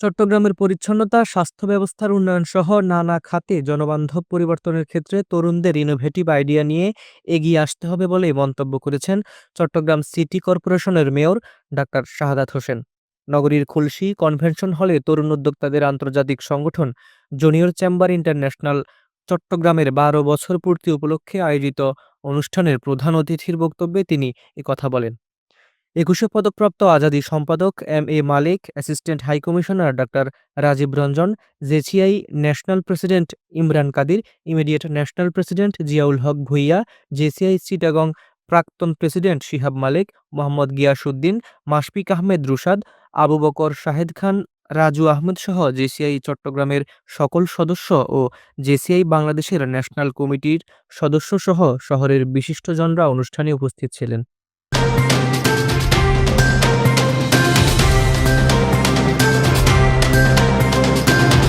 চট্টগ্রামের পরিচ্ছন্নতা, স্বাস্থ্য ব্যবস্থার উন্নয়ন সহ নানা খাতে জনবান্ধব পরিবর্তনের ক্ষেত্রে তরুণদের ইনোভেটিভ আইডিয়া নিয়ে এগিয়ে আসতে হবে বলে মন্তব্য করেছেন চট্টগ্রাম সিটি কর্পোরেশনের মেয়র ডাক্তার শাহাদাত হোসেন। নগরীর খুলশী কনভেনশন হলে তরুণ উদ্যোক্তাদের আন্তর্জাতিক সংগঠন জুনিয়র চেম্বার ইন্টারন্যাশনাল চট্টগ্রামের বারো বছর পূর্তি উপলক্ষে আয়োজিত অনুষ্ঠানের প্রধান অতিথির বক্তব্যে তিনি কথা বলেন। একুশে পদকপ্রাপ্ত আজাদী সম্পাদক M A Malik, assistant high commissioner doctor Rajib Ranjan J C I national president Imran Kadir, immediate national president Ziaul Haque Bhuiyan J C I Chittagong প্রাক্তন প্রেসিডেন্ট শিহাব মালিক, মোহাম্মদ গিয়াসউদ্দিন, মাশফিক আহমেদ রুশাদ, আবু বকর শাহেদ খান, রাজু আহমেদ সহ জেসিআই চট্টগ্রামের সকল সদস্য ও জেসিআই বাংলাদেশের ন্যাশনাল কমিটির সদস্যসহ শহরের বিশিষ্টজনরা অনুষ্ঠানে উপস্থিত ছিলেন।